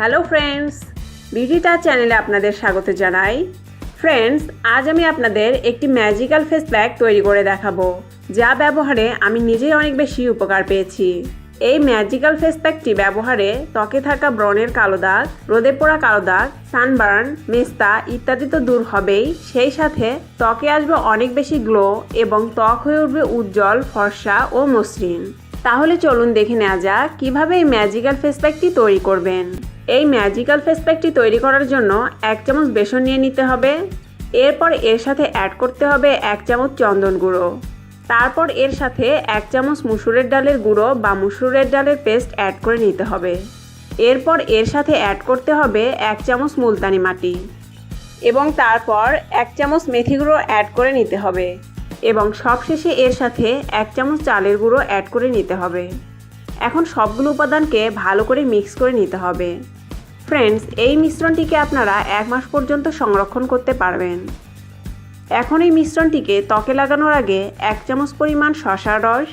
Hello friends beauty touch চ্যানেলে আপনাদের স্বাগত জানাই। ফ্রেন্ডস আজ আমি আপনাদের একটি ম্যাজিক্যাল ফেস প্যাক তৈরি করে দেখাবো, যা ব্যবহারে আমি নিজেই অনেক বেশি উপকার পেয়েছি। এই ম্যাজিক্যাল ফেস প্যাকটি ব্যবহারে ত্বকে থাকা ব্রণের কালো দাগ, রোদে পোড়া কালো দাগ সানবার্ন মেস্তা ইত্যাদি তো দূর হবেই। সেই সাথে ত্বকে আসবে অনেক বেশি গ্লো এবং ত্বক হয়ে উঠবে উজ্জ্বল, ফর্সা ও মসৃণ। তাহলে চলুন দেখে নেওয়া যাক কীভাবে এই ম্যাজিক্যাল ফেস প্যাকটি তৈরি করবেন। এই ম্যাজিক্যাল ফেস প্যাকটি তৈরি করার জন্য এক চামচ বেসন নিয়ে নিতে হবে। এরপর এর সাথে অ্যাড করতে হবে এক চামচ চন্দন গুঁড়ো। তারপর এর সাথে এক চামচ মুসুরের ডালের গুঁড়ো বা মুসুরের ডালের পেস্ট অ্যাড করে নিতে হবে। এরপর এর সাথে অ্যাড করতে হবে এক চামচ মুলতানি মাটি। এবং তারপর এক চামচ মেথি গুঁড়ো অ্যাড করে নিতে হবে। এবং সবশেষে এর সাথে এক চামচ চালের গুঁড়ো অ্যাড করে নিতে হবে। এখন সবগুলো উপাদানকে ভালো করে মিক্স করে নিতে হবে। ফ্রেন্ডস এই মিশ্রণটিকে আপনারা এক মাস পর্যন্ত সংরক্ষণ করতে পারবেন। এখন এই মিশ্রণটিকে ত্বকে লাগানোর আগে এক চামচ পরিমাণ শসার রস,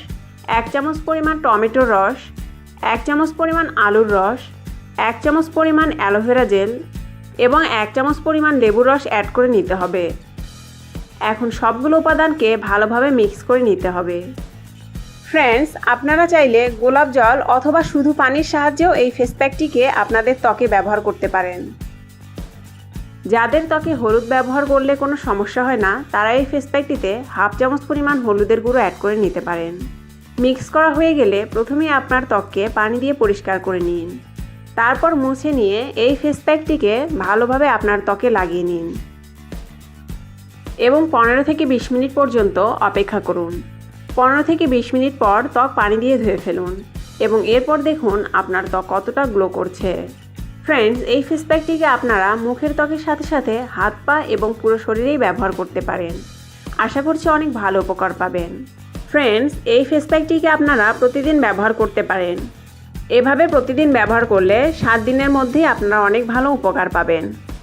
এক চামচ পরিমাণ টমেটোর রস, এক চামচ পরিমাণ আলুর রস, এক চামচ পরিমাণ অ্যালোভেরা জেল এবং এক চামচ পরিমাণ লেবুর রস অ্যাড করে নিতে হবে। এখন সবগুলো উপাদানকে ভালোভাবে মিক্স করে নিতে হবে। ফ্রেন্ডস আপনারা চাইলে গোলাপ জল অথবা শুধু পানির সাহায্যেও এই ফেস প্যাকটিকে আপনাদের ত্বকে ব্যবহার করতে পারেন। যাদের ত্বকে হলুদ ব্যবহার করলে কোনো সমস্যা হয় না, তারা এই ফেস প্যাকটিতে হাফ চামচ পরিমাণ হলুদের গুঁড়ো অ্যাড করে নিতে পারেন। মিক্স করা হয়ে গেলে প্রথমেই আপনার ত্বককে পানি দিয়ে পরিষ্কার করে নিন। তারপর মুছে নিয়ে এই ফেস প্যাকটিকে ভালোভাবে আপনার ত্বকে লাগিয়ে নিন। এবং পনেরো থেকে বিশ মিনিট পর্যন্ত অপেক্ষা করুন। পনেরো থেকে বিশ মিনিট পর ত্বক পানি দিয়ে ধুয়ে ফেলুন এবং এরপর দেখুন আপনার ত্বক কতটা গ্লো করছে। ফ্রেন্ডস এই ফেস প্যাকটিকে আপনারা মুখের ত্বকের সাথে সাথে হাত পা এবং পুরো শরীরেই ব্যবহার করতে পারেন। আশা করছি অনেক ভালো উপকার পাবেন। ফ্রেন্ডস এই ফেস প্যাকটিকে আপনারা প্রতিদিন ব্যবহার করতে পারেন। এভাবে প্রতিদিন ব্যবহার করলে সাত দিনের মধ্যেই আপনারা অনেক ভালো উপকার পাবেন।